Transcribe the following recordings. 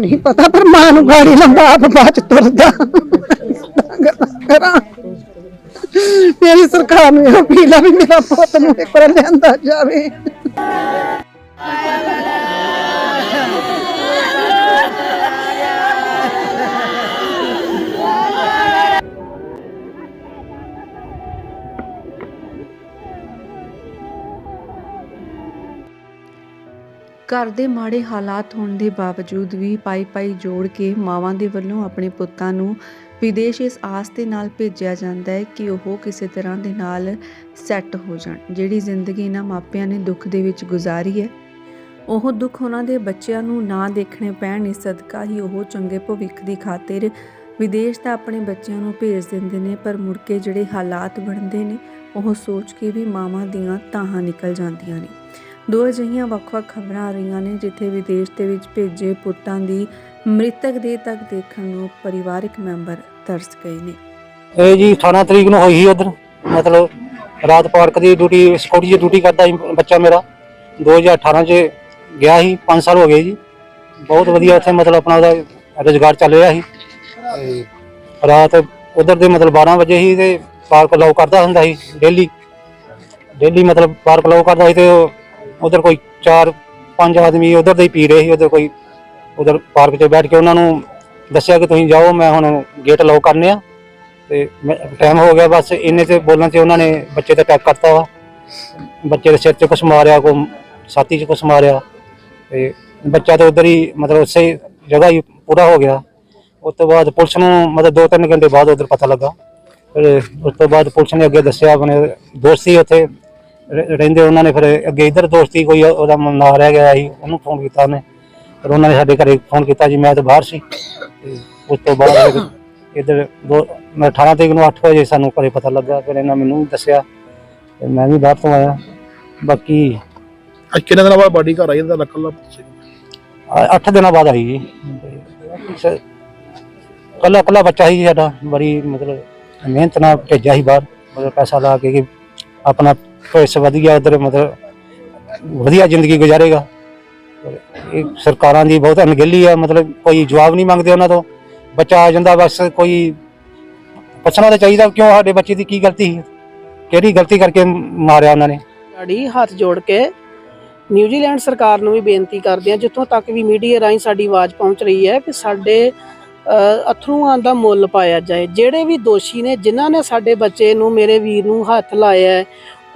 ਨਹੀਂ ਪਤਾ, ਪਰ ਮਾਂ ਨੂੰ ਗਾੜੀ ਲੰਬਾ ਆਪ ਬਾਅਦ ਚ ਤੁਰਦਾ। ਕਰਾਂ। ਮੇਰੀ ਸਰਕਾਰ ਨੂੰ ਇਹ ਅਪੀਲ ਆ ਵੀ ਮੇਰਾ ਪੁੱਤ ਨੂੰ ਇੱਕ ਵਾਰ ਲਿਆਂਦਾ ਜਾਵੇ। ਘਰ ਦੇ ਮਾੜੇ ਹਾਲਾਤ ਹੋਣ ਦੇ ਬਾਵਜੂਦ ਵੀ ਪਾਈ ਪਾਈ ਜੋੜ ਕੇ ਮਾਵਾਂ ਦੇ ਵੱਲੋਂ ਆਪਣੇ ਪੁੱਤਾਂ ਨੂੰ ਵਿਦੇਸ਼ ਇਸ ਆਸ ਦੇ ਨਾਲ ਭੇਜਿਆ ਜਾਂਦਾ ਹੈ ਕਿ ਉਹ ਕਿਸੇ ਤਰ੍ਹਾਂ ਦੇ ਨਾਲ ਸੈੱਟ ਹੋ ਜਾਣ, ਜਿਹੜੀ ਜ਼ਿੰਦਗੀ ਇਹਨਾਂ ਮਾਪਿਆਂ ਨੇ ਦੁੱਖ ਦੇ ਵਿੱਚ ਗੁਜ਼ਾਰੀ ਹੈ। ਉਹ ਦੁੱਖ ਉਹਨਾਂ ਦੇ ਬੱਚਿਆਂ ਨੂੰ ਨਾ ਦੇਖਣੇ ਪੈਣ, ਇਸ ਸਦਕਾ ਹੀ ਉਹ ਚੰਗੇ ਭਵਿੱਖ ਦੀ ਖਾਤਰ ਵਿਦੇਸ਼ ਤਾਂ ਆਪਣੇ ਬੱਚਿਆਂ ਨੂੰ ਭੇਜ ਦਿੰਦੇ ਨੇ, ਪਰ ਮੁੜ ਕੇ ਜਿਹੜੇ ਹਾਲਾਤ ਬਣਦੇ ਨੇ, ਉਹ ਸੋਚ ਕੇ ਵੀ ਮਾਵਾਂ ਦੀਆਂ ਤਾਹਾਂ ਨਿਕਲ ਜਾਂਦੀਆਂ ਨੇ। ਦੋ ਅਜਿਹੀਆਂ ਵੱਖ-ਵੱਖ ਖਬਰਾਂ ਆ ਰਹੀਆਂ ਨੇ ਜਿੱਥੇ ਵਿਦੇਸ਼ ਦੇ ਵਿੱਚ ਭੇਜੇ ਪੁੱਤਾਂ ਦੀ ਮ੍ਰਿਤਕ ਦੇਹ ਤੱਕ ਦੇਖਣ ਨੂੰ ਪਰਿਵਾਰਕ ਮੈਂਬਰ ਤਰਸ ਗਏ ਨੇ। ਇਹ ਜੀ 18 ਤਰੀਕ ਨੂੰ ਹੋਈ ਸੀ ਉਧਰ ਮਤਲਬ ਰਾਤ ਪਾਰਕ ਦੀ ਡਿਊਟੀ ਸਿਕਿਉਰਿਟੀ ਦੀ ਡਿਊਟੀ ਕਰਦਾ ਸੀ ਬੱਚਾ ਮੇਰਾ। 2018 ਚ ਗਿਆ ਸੀ 5 ਸਾਲ ਹੋ ਗਏ ਜੀ। ਬਹੁਤ ਵਧੀਆ ਉੱਥੇ ਮਤਲਬ ਆਪਣਾ ਉਹਦਾ ਰੁਜ਼ਗਾਰ ਚੱਲ ਰਿਹਾ ਸੀ। ਤੇ ਰਾਤ ਉਧਰ ਦੇ ਮਤਲਬ 12 ਵਜੇ ਹੀ ਤੇ ਪਾਰਕ ਲੌਕ ਕਰਦਾ ਹੁੰਦਾ ਸੀ ਡੇਲੀ ਡੇਲੀ ਮਤਲਬ ਪਾਰਕ ਲੌਕ ਕਰਦਾ ਸੀ ਤੇ ਉਧਰ ਕੋਈ 4 5 ਆਦਮੀ ਉਧਰ ਦੇ ਹੀ ਪੀ ਰਹੇ ਸੀ, ਉਧਰ ਕੋਈ ਉਧਰ ਪਾਰਕ 'ਚ ਬੈਠ ਕੇ ਉਹਨਾਂ ਨੂੰ ਦੱਸਿਆ ਕਿ ਤੁਸੀਂ ਜਾਓ, ਮੈਂ ਹੁਣ ਗੇਟ ਲੌਕ ਕਰਨੇ ਆ। ਤੇ ਟਾਈਮ ਹੋ ਗਿਆ, ਬਸ ਇੰਨੇ ਤੇ ਬੋਲਣ ਤੇ ਉਹਨਾਂ ਨੇ ਬੱਚੇ ਤੇ ਅਟੈਕ ਕਰਤਾ ਵਾ। ਬੱਚੇ ਦੇ ਸਿਰ 'ਚ ਕੁਛ ਮਾਰਿਆ ਕੋ ਛਾਤੀ 'ਚ ਕੁਛ ਮਾਰਿਆ। ਤੇ ਬੱਚਾ ਤਾਂ ਉਧਰ ਹੀ ਮਤਲਬ ਉਸੇ ਜਗ੍ਹਾ ਹੀ ਪੂਰਾ ਹੋ ਗਿਆ। ਉਸ ਤੋਂ ਬਾਅਦ ਪੁਲਿਸ ਨੂੰ ਮਤਲਬ 2-3 ਘੰਟੇ ਬਾਅਦ ਉਧਰ ਪਤਾ ਲੱਗਾ। ਫਿਰ ਉਸ ਤੋਂ ਬਾਅਦ ਪੁਲਿਸ ਨੇ ਅੱਗੇ ਦੱਸਿਆ, ਆਪਣੇ ਦੋਸਤ ਸੀ ਉੱਥੇ ਰਹਿੰਦੇ ਉਹਨਾਂ ਨੇ ਫਿਰ ਅੱਗੇ ਇਧਰ ਦੋਸਤੀ ਕੋਈ ਉਹਦਾ ਨਾ ਰਹਿ ਗਿਆ ਸੀ ਉਹਨੂੰ ਫੋਨ ਕੀਤਾ ਉਹਨੇ। ਫਿਰ ਉਹਨਾਂ ਨੇ ਸਾਡੇ ਘਰੇ ਫੋਨ ਕੀਤਾ ਜੀ ਮੈਂ ਤਾਂ ਬਾਹਰ ਸੀ। ਤੇ ਉਸ ਤੋਂ ਬਾਅਦ ਇੱਧਰ ਦੋ ਮੈਂ 18 ਤਰੀਕ ਨੂੰ 8 ਵਜੇ ਸਾਨੂੰ ਘਰੇ ਪਤਾ ਲੱਗਾ ਫਿਰ ਇਹਨਾਂ ਮੈਨੂੰ ਵੀ ਦੱਸਿਆ ਤੇ ਮੈਂ ਵੀ ਬਾਹਰ ਤੋਂ ਆਇਆ। ਬਾਕੀ ਅੱਜ ਕਿੰਨੇ ਦਿਨਾਂ ਬਾਅਦ ਬਾਡੀ ਘਰ ਆਈ ਇਹਦਾ ਲੱਖ ਲੱਖ 8 ਦਿਨਾਂ ਬਾਅਦ ਆਈ ਜੀ। ਕੱਲਾ ਕੱਲਾ ਬੱਚਾ ਸੀ ਸਾਡਾ ਬੜੀ ਮਤਲਬ ਮਿਹਨਤ ਨਾਲ ਭੇਜਿਆ ਸੀ ਬਾਹਰ ਮਤਲਬ ਪੈਸਾ ਲਾ ਕੇ ਕਿ ਆਪਣਾ ਭਵਿੱਖ ਵਧੀਆ ਉਧਰ ਮਤਲਬ ਵਧੀਆ ਜ਼ਿੰਦਗੀ ਗੁਜ਼ਾਰੇਗਾ। ਇਹ ਸਰਕਾਰਾਂ ਦੀ ਬਹੁਤ ਅਣਗਹਿਲੀ ਆ, ਮਤਲਬ ਕੋਈ ਜਵਾਬ ਨਹੀਂ ਮੰਗਦੇ ਉਹਨਾਂ ਤੋਂ। ਬੱਚਾ ਆ ਜਾਂਦਾ, ਬਸ ਕੋਈ ਪੁੱਛਣਾ ਤਾਂ ਚਾਹੀਦਾ ਕਿਉਂ ਸਾਡੇ ਬੱਚੇ ਦੀ ਕੀ ਗਲਤੀ ਸੀ? ਕਿਹੜੀ ਗਲਤੀ ਕਰਕੇ ਮਾਰਿਆ ਉਹਨਾਂ ਨੇ? ਸਾਡੀ ਹੱਥ ਜੋੜ ਕੇ ਨਿਊਜ਼ੀਲੈਂਡ ਸਰਕਾਰ ਨੂੰ ਵੀ ਬੇਨਤੀ ਕਰਦੇ ਆ, ਜਿੱਥੋਂ ਤੱਕ ਵੀ ਮੀਡੀਆ ਰਾਹੀਂ ਸਾਡੀ ਆਵਾਜ਼ ਪਹੁੰਚ ਰਹੀ ਹੈ ਕਿ ਸਾਡੇ ਅਥਰੂਆਂ ਦਾ ਮੁੱਲ ਪਾਇਆ ਜਾਏ। ਜਿਹੜੇ ਵੀ ਦੋਸ਼ੀ ਨੇ, ਜਿਨ੍ਹਾਂ ਨੇ ਸਾਡੇ ਬੱਚੇ ਨੂੰ, ਮੇਰੇ ਵੀਰ ਨੂੰ ਹੱਥ ਲਾਇਆ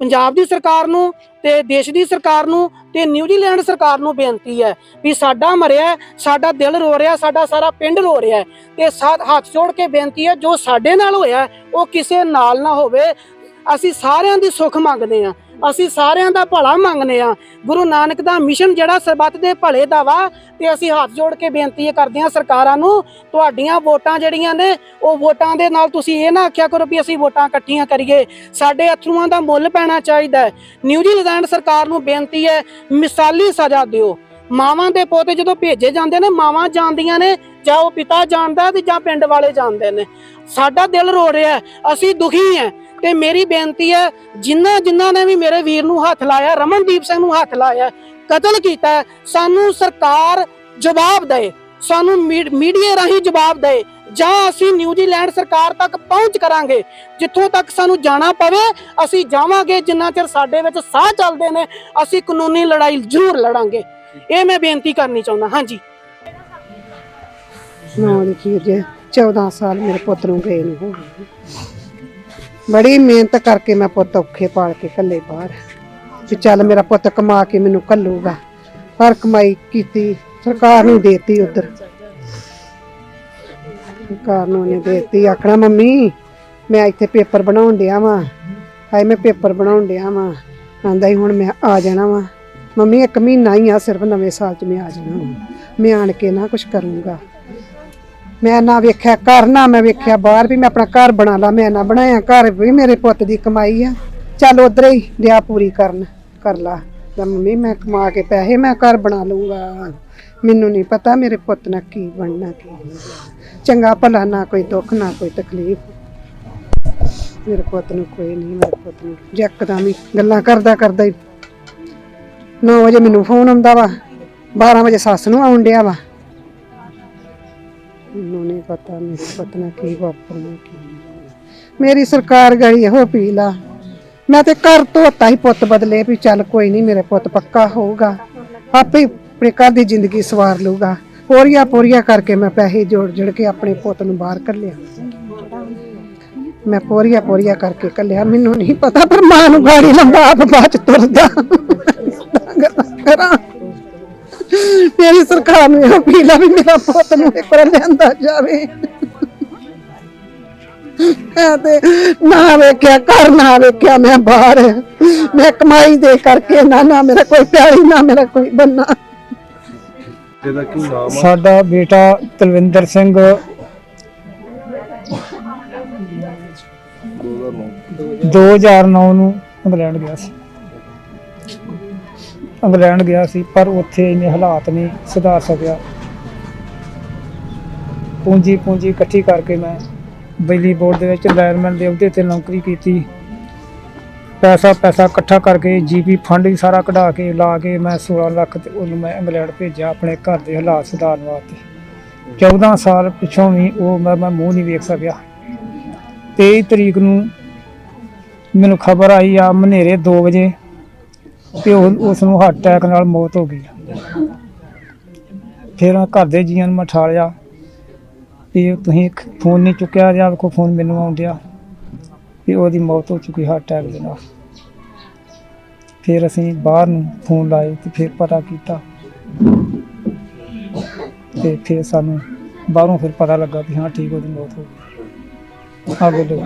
ਪੰਜਾਬ ਦੀ ਸਰਕਾਰ ਨੂੰ ਤੇ ਦੇਸ਼ ਦੀ ਸਰਕਾਰ ਨੂੰ ਤੇ ਨਿਊਜ਼ੀਲੈਂਡ ਸਰਕਾਰ ਨੂੰ ਬੇਨਤੀ ਹੈ ਵੀ ਸਾਡਾ ਮਰਿਆ ਸਾਡਾ ਦਿਲ ਰੋ ਰਿਹਾ, ਸਾਡਾ ਸਾਰਾ ਪਿੰਡ ਰੋ ਰਿਹਾ ਤੇ ਸਾ- ਹੱਥ ਜੋੜ ਕੇ ਬੇਨਤੀ ਹੈ ਜੋ ਸਾਡੇ ਨਾਲ ਹੋਇਆ ਉਹ ਕਿਸੇ ਨਾਲ ਨਾ ਹੋਵੇ ਅਸੀਂ ਸਾਰਿਆਂ ਦੀ ਸੁੱਖ ਮੰਗਦੇ ਆ ਅਸੀਂ ਸਾਰਿਆਂ ਦਾ ਭਲਾ ਮੰਗਦੇ ਆ ਗੁਰੂ ਨਾਨਕ ਦਾ ਮਿਸ਼ਨ ਜਿਹੜਾ ਸਰਬੱਤ ਦੇ ਭਲੇ ਦਾ ਵਾ, ਤੇ ਅਸੀਂ ਹੱਥ ਜੋੜ ਕੇ ਬੇਨਤੀ ਕਰਦੇ ਹਾਂ ਸਰਕਾਰਾਂ ਨੂੰ, ਤੁਹਾਡੀਆਂ ਵੋਟਾਂ ਜਿਹੜੀਆਂ ਨੇ, ਉਹ ਵੋਟਾਂ ਦੇ ਨਾਲ ਤੁਸੀਂ ਇਹ ਨਾ ਆਖਿਆ ਕਰੋ ਵੀ ਅਸੀਂ ਵੋਟਾਂ ਇਕੱਠੀਆਂ ਕਰੀਏ। ਸਾਡੇ ਅਥਰੂਆਂ ਦਾ ਮੁੱਲ ਪੈਣਾ ਚਾਹੀਦਾ ਹੈ। ਨਿਊਜ਼ੀਲੈਂਡ ਸਰਕਾਰ ਨੂੰ ਬੇਨਤੀ ਹੈ, ਮਿਸਾਲੀ ਸਜ਼ਾ ਦਿਓ। ਮਾਵਾਂ ਦੇ ਪੋਤੇ ਜਦੋਂ ਭੇਜੇ ਜਾਂਦੇ ਨੇ, ਮਾਵਾਂ ਜਾਣਦੀਆਂ ਨੇ, ਜਾਂ ਉਹ ਪਿਤਾ ਜਾਣਦਾ ਤੇ ਜਾਂ ਪਿੰਡ ਵਾਲੇ ਜਾਣਦੇ ਨੇ। ਸਾਡਾ ਦਿਲ ਰੋ ਰਿਹਾ ਅਸੀਂ ਦੁਖੀ ਹਾਂ। ਤੇ ਮੇਰੀ ਬੇਨਤੀ ਹੈ ਜਿਨ੍ਹਾਂ ਜਿਨ੍ਹਾਂ ਨੇ ਵੀ ਮੇਰੇ ਵੀਰ ਨੂੰ ਹੱਥ ਲਾਇਆ, ਰਮਨਦੀਪ ਸਿੰਘ ਨੂੰ ਹੱਥ ਲਾਇਆ, ਕਤਲ ਕੀਤਾ, ਸਾਨੂੰ ਸਰਕਾਰ ਜਵਾਬ ਦੇਏ ਸਾਨੂੰ ਮੀਡੀਆ ਰਾਹੀਂ ਜਵਾਬ ਦੇਏ ਜਾਂ ਅਸੀਂ ਨਿਊਜ਼ੀਲੈਂਡ ਸਰਕਾਰ ਤੱਕ ਪਹੁੰਚ ਕਰਾਂਗੇ, ਜਿੱਥੋਂ ਤੱਕ ਸਾਨੂੰ ਜਾਣਾ ਪਵੇ, ਅਸੀਂ ਜਾਵਾਂਗੇ, ਜਿੰਨਾ ਚਿਰ ਸਾਡੇ ਵਿੱਚ ਸਾਹ ਚੱਲਦੇ ਨੇ, ਅਸੀਂ ਕਾਨੂੰਨੀ ਲੜਾਈ ਜ਼ਰੂਰ ਲੜਾਂਗੇ। ਇਹ ਮੈਂ ਬੇਨਤੀ ਕਰਨੀ ਚਾਹੁੰਦਾ, ਹਾਂਜੀ। ਨਾ ਲਿਖੀ 14 ਸਾਲ ਮੇਰੇ ਪੁੱਤ ਨੂੰ ਗਏ ਨੂੰ ਹੋ ਗਏ ਬੜੀ ਮਿਹਨਤ ਕਰਕੇ ਮੈਂ ਪੁੱਤ ਔਖੇ ਪਾਲ ਕੇ ਕੱਲੇ ਬਾਹਰ ਵੀ ਚੱਲ ਮੇਰਾ ਪੁੱਤ ਕਮਾ ਕੇ ਮੈਨੂੰ ਕੱਲੂਗਾ ਪਰ ਕਮਾਈ ਕੀਤੀ, ਸਰਕਾਰ ਨੂੰ ਦੇਤੀ ਉਧਰ। ਸਰਕਾਰ ਨੂੰ ਨੇ ਦੇਤੀ, ਆਖਣਾ, ਮੰਮੀ, ਮੈਂ ਇੱਥੇ ਪੇਪਰ ਬਣਾਉਣ ਡਿਆ ਵਾਂ। ਹਾਏ, ਮੈਂ ਪੇਪਰ ਬਣਾਉਣ ਡਿਆ ਵਾਂ। ਆਂਦਾ ਹੀ ਹੁਣ ਮੈਂ ਆ ਜਾਣਾ ਵਾਂ। ਮੰਮੀ, ਇੱਕ ਮਹੀਨਾ ਹੀ ਆ, ਸਿਰਫ ਨਵੇਂ ਸਾਲ 'ਚ ਮੈਂ ਆ ਜਾਣਾ ਵਾਂ। ਮੈਂ ਆਣ ਕੇ ਨਾ ਕੁਝ ਕਰੂੰਗਾ। ਮੈਂ ਨਾ ਵੇਖਿਆ ਘਰ, ਨਾ ਮੈਂ ਵੇਖਿਆ ਬਾਹਰ ਵੀ, ਮੈਂ ਆਪਣਾ ਘਰ ਬਣਾ ਲਾ, ਮੈਂ ਨਾ ਬਣਾਇਆ ਘਰ ਵੀ ਮੇਰੇ ਪੁੱਤ ਦੀ ਕਮਾਈ ਆ। ਚੱਲ ਉਧਰ ਹੀ ਦਿਆ ਪੂਰੀ ਕਰਨ, ਕਰ ਲਾ। ਤਾਂ ਮੰਮੀ, ਮੈਂ ਕਮਾ ਕੇ ਪੈਸੇ ਮੈਂ ਘਰ ਬਣਾ ਲੂੰਗਾ ਮੈਨੂੰ ਨਹੀਂ ਪਤਾ ਮੇਰੇ ਪੁੱਤ ਨਾਲ ਕੀ ਬਣਨਾ, ਕੀ ਨਹੀਂ। ਚੰਗਾ ਭਲਾ ਨਾ ਕੋਈ ਦੁੱਖ, ਨਾ ਕੋਈ ਤਕਲੀਫ। ਮੇਰੇ ਪੁੱਤ ਨੂੰ ਕੋਈ ਨਹੀਂ, ਮੇਰੇ ਪੁੱਤ ਨੂੰ ਜੱਕਦਮ ਹੀ ਗੱਲਾਂ ਕਰਦਾ ਕਰਦਾ ਹੀ 9 ਵਜੇ ਮੈਨੂੰ ਫੋਨ ਆਉਂਦਾ ਵਾ 12 ਵਜੇ ਸੱਸ ਨੂੰ ਆਉਣ ਡਿਆ ਵਾ। ਮੈਨੂੰ ਨਹੀਂ ਪਤਾ ਮੇਰੇ ਪੁੱਤ ਨਾਲ ਕੀ ਵਾਪਰਨਾ, ਕੀ ਮੇਰੀ ਸਰਕਾਰ ਗਈ ਇਹੋ ਅਪੀਲ ਮੈਂ ਤੇ ਘਰ ਧੋਤਾ ਹੀ ਪੁੱਤ ਬਦਲੇ ਵੀ ਚੱਲ ਕੋਈ ਨਹੀਂ, ਮੇਰੇ ਪੁੱਤ ਪੱਕਾ ਹੋਊਗਾ। ਆਪੇ ਆਪਣੇ ਘਰ ਦੀ ਜ਼ਿੰਦਗੀ ਸਵਾਰ ਲਊਗਾ। ਪੋਰੀਆਂ ਪੋਰੀਆਂ ਕਰਕੇ ਮੈਂ ਪੈਸੇ ਜੋੜ ਜੜ ਕੇ ਆਪਣੇ ਪੁੱਤ ਨੂੰ ਬਾਹਰ ਕੱਢਿਆ। ਮੈਂ ਪੋਰੀਆਂ ਪੋਰੀਆਂ ਕਰਕੇ ਕੱਲਿਆ ਮੈਨੂੰ ਨਹੀਂ ਪਤਾ ਪਰ ਮਾਂ ਨੂੰ ਗਾੜੀ ਲੰਬਾ ਆਪ ਬਾਅਦ ਤੁਰਦਾ। ਕਰਾਂ। ਮੇਰੀ ਸਰਕਾਰ ਨੂੰ ਇਹ ਅਪੀਲ ਆ ਵੀ ਮੇਰਾ ਪੁੱਤ ਨੂੰ ਇੱਕ ਵਾਰ ਲਿਆਂਦਾ ਜਾਵੇ। ਮੈਂ ਤੇ ਨਾ ਵੇਖਿਆ ਘਰ ਨਾ ਵੇਖਿਆ ਮੈਂ ਬਾਹਰ। ਮੈਂ ਕਮਾਈ ਦੇ ਕਰਕੇ ਨਾ ਨਾ ਮੇਰਾ ਕੋਈ ਪਿਆਰੀ ਨਾ ਮੇਰਾ ਕੋਈ ਬੰਨਾ। ਇਹਦਾ ਕੀ ਨਾਮ ਆ? ਸਾਡਾ ਬੇਟਾ ਤਲਵਿੰਦਰ ਸਿੰਘ। 2009 ਨੂੰ ਇੰਗਲੈਂਡ ਗਿਆ ਸੀ। ਇੰਗਲੈਂਡ ਗਿਆ ਸੀ, ਪਰ ਉੱਥੇ ਇੰਨੇ ਹਾਲਾਤ ਨਹੀਂ ਸੁਧਾਰ ਸਕਿਆ। ਪੂੰਜੀ ਪੂੰਜੀ ਇਕੱਠੀ ਕਰਕੇ ਮੈਂ ਬਿਜਲੀ ਬੋਰਡ ਦੇ ਵਿੱਚ ਲਾਇਰਮੈਨ ਦੇ ਅਹੁਦੇ ਤੇ ਨੌਕਰੀ ਕੀਤੀ। ਪੈਸਾ ਪੈਸਾ ਇਕੱਠਾ ਕਰਕੇ ਜੀਪੀ ਫੰਡ ਵੀ ਸਾਰਾ ਕਢਾ ਕੇ ਲਾ ਕੇ ਮੈਂ 16 ਲੱਖ ਤੇ ਉਹਨੂੰ ਮੈਂ ਇੰਗਲੈਂਡ ਭੇਜਿਆ ਆਪਣੇ ਘਰ ਦੇ ਹਾਲਾਤ ਸੁਧਾਰਨ ਵਾਸਤੇ। 14 ਸਾਲ ਪਿਛੋਂ ਵੀ ਉਹ ਮੈਂ ਮੈਂ ਮੂੰਹ ਨਹੀਂ ਵੇਖ ਸਕਿਆ। 23 ਤਰੀਕ ਨੂੰ ਮੈਨੂੰ ਖਬਰ ਆਈ ਆ ਮਨੇਰੇ 2 ਵਜੇ। ਕਿ ਉਸ ਨੂੰ ਹਾਰਟ ਅਟੈਕ ਨਾਲ ਮੌਤ ਹੋ ਗਈ। ਫਿਰ ਘਰ ਦੇ ਜੀਆਂ ਨੂੰ ਮੈਂ ਠਾਲਿਆ ਵੀ ਤੁਸੀਂ ਫੋਨ ਨਹੀਂ ਚੁੱਕਿਆ ਜਾਂ ਕੋ ਫੋਨ ਮੈਨੂੰ ਆਉਂਦਿਆ ਵੀ ਉਹਦੀ ਮੌਤ ਹੋ ਚੁੱਕੀ ਹਾਰਟ ਅਟੈਕ ਦੇ ਨਾਲ। ਫਿਰ ਅਸੀਂ ਬਾਹਰ ਨੂੰ ਫੋਨ ਲਾਏ ਤੇ ਫਿਰ ਪਤਾ ਕੀਤਾ ਤੇ ਫਿਰ ਸਾਨੂੰ ਬਾਹਰੋਂ ਫਿਰ ਪਤਾ ਲੱਗਾ ਵੀ ਹਾਂ ਠੀਕ ਉਹਦੀ ਮੌਤ ਹੋ ਗਈ। ਆ ਬੋਲੋ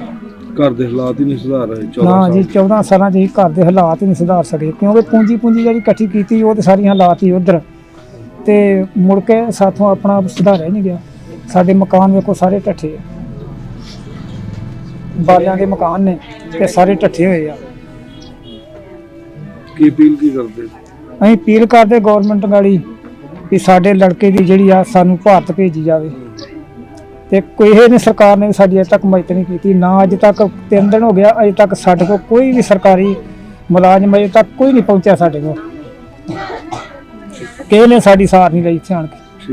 ਘਰ ਦੇ ਹਾਲਾਤ ਹੀ ਨਹੀਂ ਸੁਧਾਰ ਰਹੇ 14 ਨਾ ਜੀ ਸਾਲ। 14 ਸਾਲਾਂ 'ਚ ਹੀ ਘਰ ਦੇ ਹਾਲਾਤ ਹੀ ਨਹੀਂ ਸੁਧਾਰ ਸਕੇ ਕਿਉਂਕਿ ਪੂੰਜੀ ਪੂੰਜੀ ਜਿਹੜੀ ਇਕੱਠੀ ਕੀਤੀ ਉਹ ਤੇ ਸਾਰੀਆਂ ਹਾਲਾਤ ਹੀ ਉਧਰ। ਤੇ ਮੁੜ ਕੇ ਸਾਥੋਂ ਆਪਣਾ ਸੁਧਾਰਿਆ ਨਹੀਂ ਗਿਆ। ਸਾਡੇ ਮਕਾਨ ਵੇਖੋ ਸਾਰੇ ਢੱਠੇ ਆ। ਬਾਲਿਆਂ ਦੇ ਮਕਾਨ ਨੇ ਤੇ ਸਾਰੇ ਢੱਠੇ ਹੋਏ ਆ। ਕੀ ਅਪੀਲ ਕੀ ਕਰਦੇ? ਅਸੀਂ ਅਪੀਲ ਕਰਦੇ ਗਵਰਨਮੈਂਟ ਗਾੜੀ ਵੀ ਸਾਡੇ ਲੜਕੇ ਦੀ ਜਿਹੜੀ ਆ ਸਾਨੂੰ ਭਾਰਤ ਭੇਜੀ ਜਾਵੇ। ਤੇ ਕੋਈ ਨੇ ਸਰਕਾਰ ਨੇ ਸਾਡੀ ਅਜੇ ਤੱਕ ਮਦਦ ਨਹੀਂ ਕੀਤੀ, ਨਾ ਅਜੇ ਤੱਕ ਤਿੰਨ ਦਿਨ ਹੋ ਗਿਆ, ਅਜੇ ਤੱਕ ਸਾਡੇ ਕੋਲ ਕੋਈ ਵੀ ਸਰਕਾਰੀ ਮੁਲਾਜ਼ਮ ਅਜੇ ਤੱਕ ਕੋਈ ਨਹੀਂ ਪਹੁੰਚਿਆ ਸਾਡੇ ਕੋਲ। ਕਿਸੇ ਨੇ ਸਾਡੀ ਸਾਰ ਨਹੀਂ ਲਈ ਇੱਥੇ ਆਣ ਕੇ